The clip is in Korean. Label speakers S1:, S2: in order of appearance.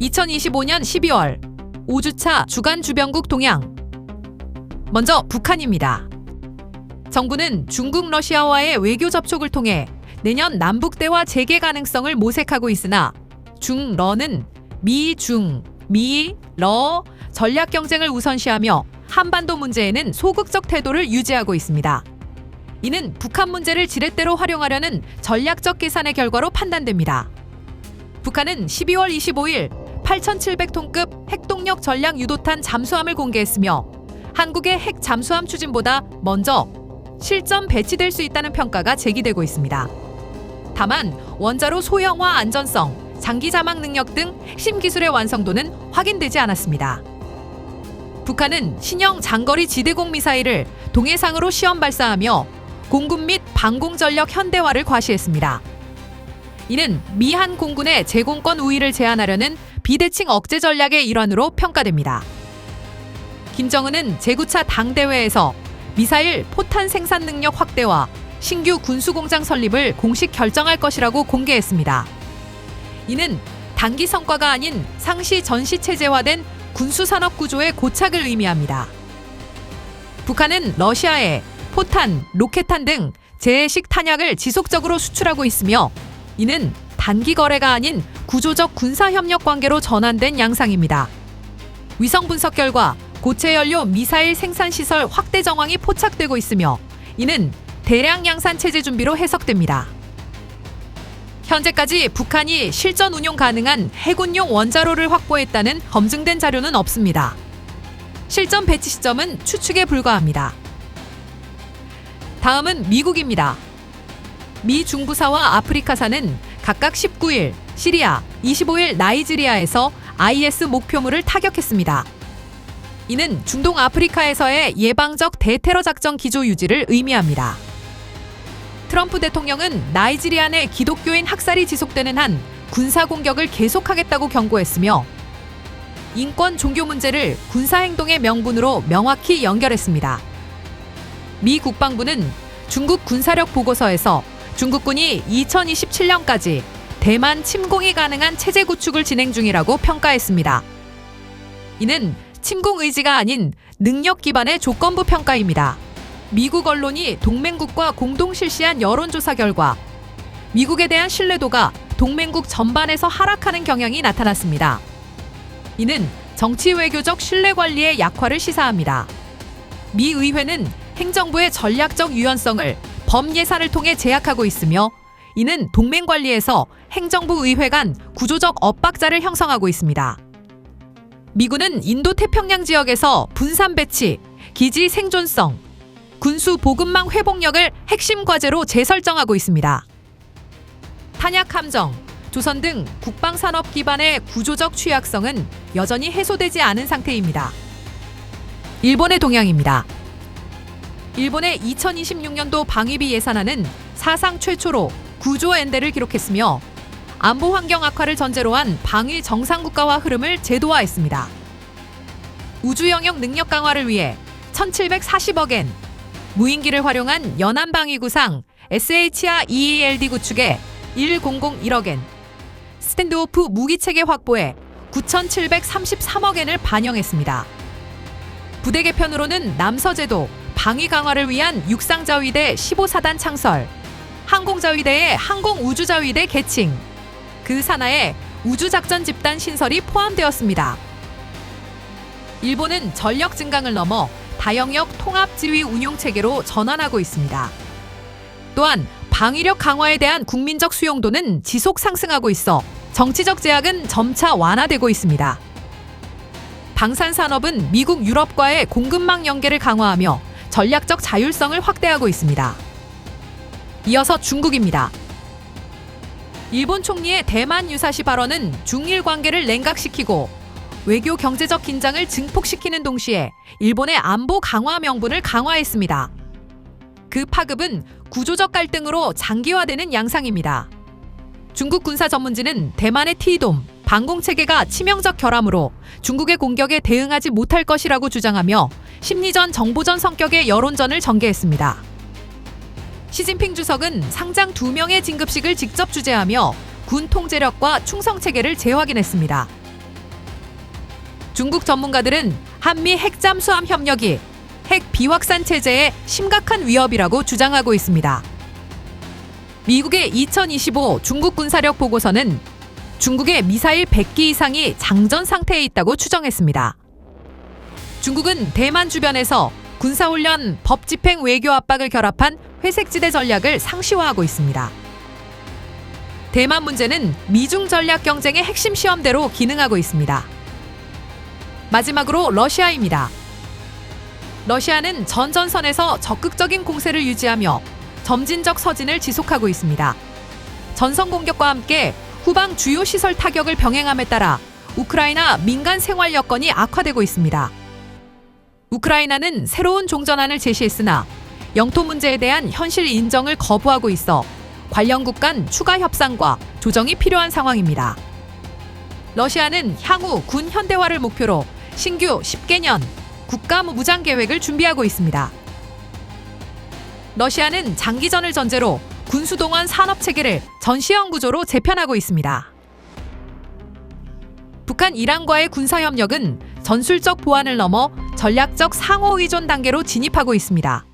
S1: 2025년 12월 5주차 주간 주변국 동향. 먼저 북한입니다. 정부는 중국 러시아와의 외교 접촉을 통해 내년 남북 대화 재개 가능성을 모색하고 있으나 중러는 미중, 미, 러 전략 경쟁을 우선시하며 한반도 문제에는 소극적 태도를 유지하고 있습니다. 이는 북한 문제를 지렛대로 활용하려는 전략적 계산의 결과로 판단됩니다. 북한은 12월 25일 8,700톤급 핵동력 전략 유도탄 잠수함을 공개했으며 한국의 핵 잠수함 추진보다 먼저 실전 배치될 수 있다는 평가가 제기되고 있습니다. 다만 원자로 소형화 안전성, 장기 자막 능력 등 핵심 기술의 완성도는 확인되지 않았습니다. 북한은 신형 장거리 지대공 미사일을 동해상으로 시험 발사하며 공군 및 방공 전력 현대화를 과시했습니다. 이는 미한 공군의 제공권 우위를 제한하려는 비대칭 억제 전략의 일환으로 평가됩니다. 김정은은 제9차 당대회에서 미사일 포탄 생산 능력 확대와 신규 군수공장 설립을 공식 결정할 것이라고 공개했습니다. 이는 단기 성과가 아닌 상시 전시 체제화된 군수산업 구조의 고착을 의미합니다. 북한은 러시아에 포탄, 로켓탄 등 재해식 탄약을 지속적으로 수출하고 있으며 이는 단기 거래가 아닌 구조적 군사 협력 관계로 전환된 양상입니다. 위성 분석 결과 고체 연료 미사일 생산 시설 확대 정황이 포착되고 있으며 이는 대량 양산 체제 준비로 해석됩니다. 현재까지 북한이 실전 운용 가능한 해군용 원자로를 확보했다는 검증된 자료는 없습니다. 실전 배치 시점은 추측에 불과합니다. 다음은 미국입니다. 미 중부사와 아프리카사는 각각 19일 시리아, 25일 나이지리아에서 IS 목표물을 타격했습니다. 이는 중동 아프리카에서의 예방적 대테러 작전 기조 유지를 의미합니다. 트럼프 대통령은 나이지리아 내 기독교인 학살이 지속되는 한 군사 공격을 계속하겠다고 경고했으며 인권 종교 문제를 군사 행동의 명분으로 명확히 연결했습니다. 미 국방부는 중국 군사력 보고서에서 중국군이 2027년까지 대만 침공이 가능한 체제 구축을 진행 중이라고 평가했습니다. 이는 침공 의지가 아닌 능력 기반의 조건부 평가입니다. 미국 언론이 동맹국과 공동 실시한 여론조사 결과 미국에 대한 신뢰도가 동맹국 전반에서 하락하는 경향이 나타났습니다. 이는 정치 외교적 신뢰 관리의 약화를 시사합니다. 미 의회는 행정부의 전략적 유연성을 범 예산을 통해 제약하고 있으며 이는 동맹 관리에서 행정부 의회 간 구조적 엇박자를 형성하고 있습니다. 미군은 인도 태평양 지역에서 분산 배치, 기지 생존성, 군수 보급망 회복력을 핵심 과제로 재설정하고 있습니다. 탄약 함정, 조선 등 국방 산업 기반의 구조적 취약성은 여전히 해소되지 않은 상태입니다. 일본의 동향입니다. 일본의 2026년도 방위비 예산안은 사상 최초로 9조 엔대를 기록했으며 안보 환경 악화를 전제로 한 방위 정상 국가화 흐름을 제도화했습니다. 우주 영역 능력 강화를 위해 1,740억 엔, 무인기를 활용한 연안 방위 구상 SHR EELD 구축에 1,001억 엔, 스탠드오프 무기 체계 확보에 9,733억 엔을 반영했습니다. 부대 개편으로는 남서제도 방위 강화를 위한 육상자위대 15사단 창설, 항공자위대의 항공우주자위대 개칭, 그 산하에 우주작전 집단 신설이 포함되었습니다. 일본은 전력 증강을 넘어 다영역 통합 지휘 운용 체계로 전환하고 있습니다. 또한 방위력 강화에 대한 국민적 수용도는 지속 상승하고 있어 정치적 제약은 점차 완화되고 있습니다. 방산 산업은 미국 유럽과의 공급망 연계를 강화하며 전략적 자율성을 확대하고 있습니다. 이어서 중국입니다. 일본 총리의 대만 유사시 발언은 중일 관계를 냉각시키고 외교 경제적 긴장을 증폭시키는 동시에 일본의 안보 강화 명분을 강화했습니다. 그 파급은 구조적 갈등으로 장기화되는 양상입니다. 중국 군사 전문지는 대만의 티돔 방공 체계가 치명적 결함으로 중국의 공격에 대응하지 못할 것이라고 주장하며 심리전 정보전 성격의 여론전을 전개했습니다. 시진핑 주석은 상장 두 명의 진급식을 직접 주재하며 군 통제력과 충성 체계를 재확인했습니다. 중국 전문가들은 한미 핵잠 수함 협력이 핵 비확산 체제의 심각한 위협이라고 주장하고 있습니다. 미국의 2025 중국 군사력 보고서는 중국의 미사일 100기 이상이 장전 상태에 있다고 추정했습니다. 중국은 대만 주변에서 군사훈련, 법 집행 외교 압박을 결합한 회색지대 전략을 상시화하고 있습니다. 대만 문제는 미중 전략 경쟁의 핵심 시험대로 기능하고 있습니다. 마지막으로 러시아입니다. 러시아는 전전선에서 적극적인 공세를 유지하며 점진적 서진을 지속하고 있습니다. 전선 공격과 함께 후방 주요 시설 타격을 병행함에 따라 우크라이나 민간 생활 여건이 악화되고 있습니다. 우크라이나는 새로운 종전안을 제시했으나 영토 문제에 대한 현실 인정을 거부하고 있어 관련국 간 추가 협상과 조정이 필요한 상황입니다. 러시아는 향후 군 현대화를 목표로 신규 10개년 국가 무장 계획을 준비하고 있습니다. 러시아는 장기전을 전제로 군수동원 산업 체계를 전시형 구조로 재편하고 있습니다. 북한 이란과의 군사 협력은 전술적 보안을 넘어 전략적 상호 의존 단계로 진입하고 있습니다.